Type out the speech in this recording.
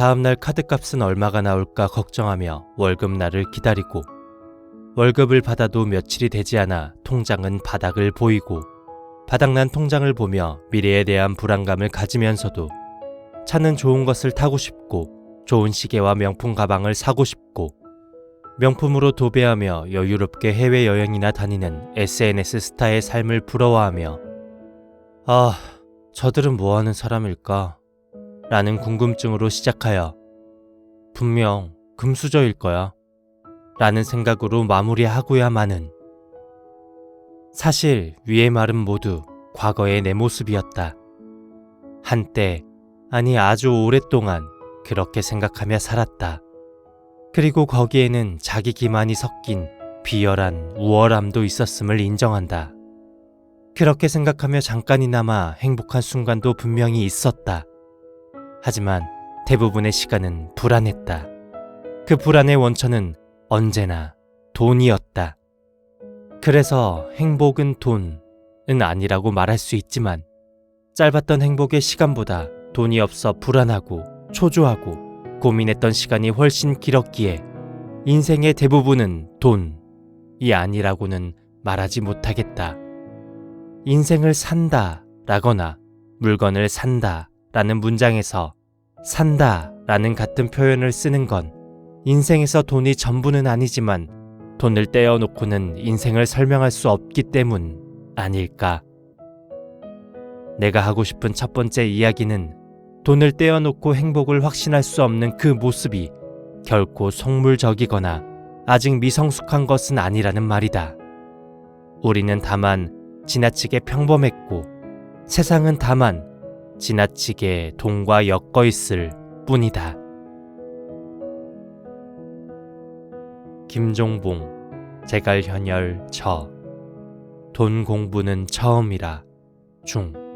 다음날 카드값은 얼마가 나올까 걱정하며 월급날을 기다리고 월급을 받아도 며칠이 되지 않아 통장은 바닥을 보이고 바닥난 통장을 보며 미래에 대한 불안감을 가지면서도 차는 좋은 것을 타고 싶고 좋은 시계와 명품 가방을 사고 싶고 명품으로 도배하며 여유롭게 해외여행이나 다니는 SNS 스타의 삶을 부러워하며 아, 저들은 뭐 하는 사람일까? 라는 궁금증으로 시작하여 분명 금수저일 거야. 라는 생각으로 마무리하고야마는 사실 위의 말은 모두 과거의 내 모습이었다. 한때, 아니 아주 오랫동안 그렇게 생각하며 살았다. 그리고 거기에는 자기 기만이 섞인 비열한 우월함도 있었음을 인정한다. 그렇게 생각하며 잠깐이나마 행복한 순간도 분명히 있었다. 하지만 대부분의 시간은 불안했다. 그 불안의 원천은 언제나 돈이었다. 그래서 행복은 돈은 아니라고 말할 수 있지만 짧았던 행복의 시간보다 돈이 없어 불안하고 초조하고 고민했던 시간이 훨씬 길었기에 인생의 대부분은 돈이 아니라고는 말하지 못하겠다. 인생을 산다 라거나 물건을 산다 라는 문장에서 산다 라는 같은 표현을 쓰는 건 인생에서 돈이 전부는 아니지만 돈을 떼어놓고는 인생을 설명할 수 없기 때문 아닐까. 내가 하고 싶은 첫 번째 이야기는 돈을 떼어놓고 행복을 확신할 수 없는 그 모습이 결코 속물적이거나 아직 미성숙한 것은 아니라는 말이다. 우리는 다만 지나치게 평범했고 세상은 다만 지나치게 돈과 엮어 있을 뿐이다. 김종봉, 제갈현열 저. 돈 공부는 처음이라 중.